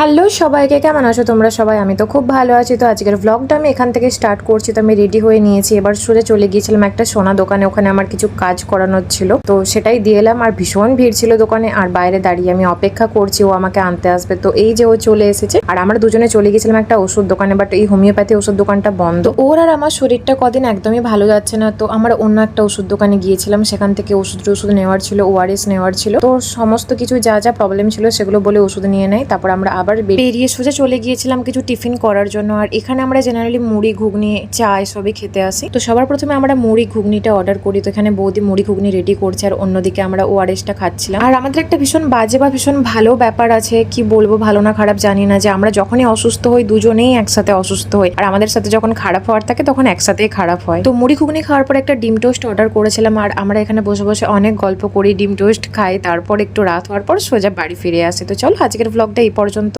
Hello সবাইকে, কেমন আছো তোমরা সবাই? আমি তো খুব ভালো আছি। তো আজকের ভ্লগটা আমি এখান থেকে স্টার্ট করছি। তো আমি রেডি হয়ে নিয়েছি। এবার সোজা চলে গিয়েছিলাম একটা সোনা দোকানে। ওখানে আমার কিছু কাজ করানোর ছিল। তো সেটাই দিয়ে এলাম। আর ভীষণ ভিড় ছিল দোকানে। আর বাইরে দাঁড়িয়ে আমি অপেক্ষা করছি। ও আমাকে আনতে আসবে। তো এই যে ও চলে এসেছে। আর আমরা দুজনে চলে গেছিলাম একটা ওষুধ দোকানে। বাট এই হোমিওপ্যাথি ওষুধ দোকানটা বন্ধ। ওর আর আমার শরীরটা কদিন একদমই ভালো যাচ্ছে না। তো আমরা অন্য একটা ওষুধ দোকানে গিয়েছিলাম। সেখান থেকে ওষুধ ওষুধ নেওয়ার ছিল ওআরএস নেওয়ার ছিল। তো সমস্ত কিছু যা যা প্রবলেম ছিল সেগুলো বলে ওষুধ নিয়ে নেয়। তারপর আমরা আবার বেরিয়ে সোজা চলে গিয়েছিলাম কিছু টিফিন করার জন্য। আর এখানে আমরা জেনারেলি মুড়ি, ঘুগনি, চা এসবই খেতে আসি। তো সবার প্রথমে আমরা মুড়ি, ঘুগনিটা অর্ডার করি। তো এখানে বৌদি মুড়ি, ঘুগনি রেডি করছে আর অন্যদিকে আমরা ওআরএসটা খাচ্ছিলাম। আর আমাদের একটা ভীষণ বাজে বা ভীষণ ভালো ব্যাপার আছে। কি বলব, ভালো না খারাপ জানি না যে আমরা যখনই অসুস্থ হই, দুজনেই একসাথে অসুস্থ হই। আর আমাদের সাথে যখন খারাপ হওয়ার থাকে, তখন একসাথেই খারাপ হয়। তো মুড়ি, ঘুগনি খাওয়ার পর একটা ডিম টোস্ট অর্ডার করেছিলাম। আর আমরা এখানে বসে বসে অনেক গল্প করি, ডিম টোস্ট খাই। তারপর একটু রাত হওয়ার পর সোজা বাড়ি ফিরে আসি। তো চলো আজকের ব্লগটা এই পর্যন্ত।